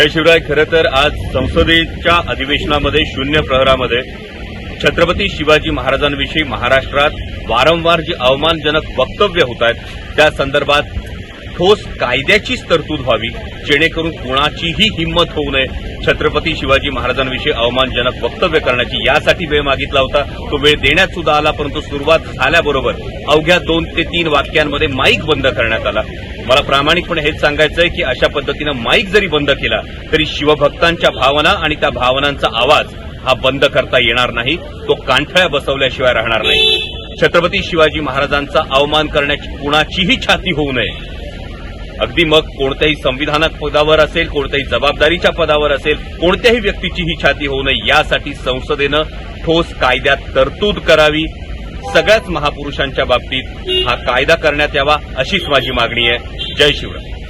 त्याशिवाय खरं तर आज संसदेच्या अधिवेशनामध्ये शून्य प्रहरामध्ये छत्रपती शिवाजी महाराजांविषयी महाराष्ट्रात वारंवार जी अवमानजनक वक्तव्य होत आहेत त्या संदर्भात ठोस कायद्याचीच तरतूद व्हावी जेणेकरून कुणाचीही हिंमत होऊ नये. छत्रपती शिवाजी महाराजांविषयी अवमानजनक वक्तव्य करण्याची यासाठी वेळ मागितला होता. तो वेळ देण्यात सुद्धा आला परंतु सुरुवात झाल्याबरोबर अवघ्या दोन ते तीन वाक्यांमध्ये माईक बंद करण्यात आला. मला प्रामाणिकपणे हेच सांगायचंय की अशा पद्धतीनं माईक जरी बंद केला तरी शिवभक्तांच्या भावना आणि त्या भावनांचा आवाज हा बंद करता येणार नाही. तो कांठळ्या बसवल्याशिवाय राहणार नाही. छत्रपती शिवाजी महाराजांचा अवमान करण्याची कुणाचीही छाती होऊ नये. अगदी मग कोणत्याही संविधानक पदावर असेल कोणत्याही जबाबदारीच्या पदावर असेल कोणत्याही व्यक्तीची ही छाती होऊ नये यासाठी संसदेनं ठोस कायद्यात तरतूद करावी. सगळ्याच महापुरुषांच्या बाबतीत हा कायदा करण्यात यावा अशीच माझी मागणी आहे. जय शिवराय.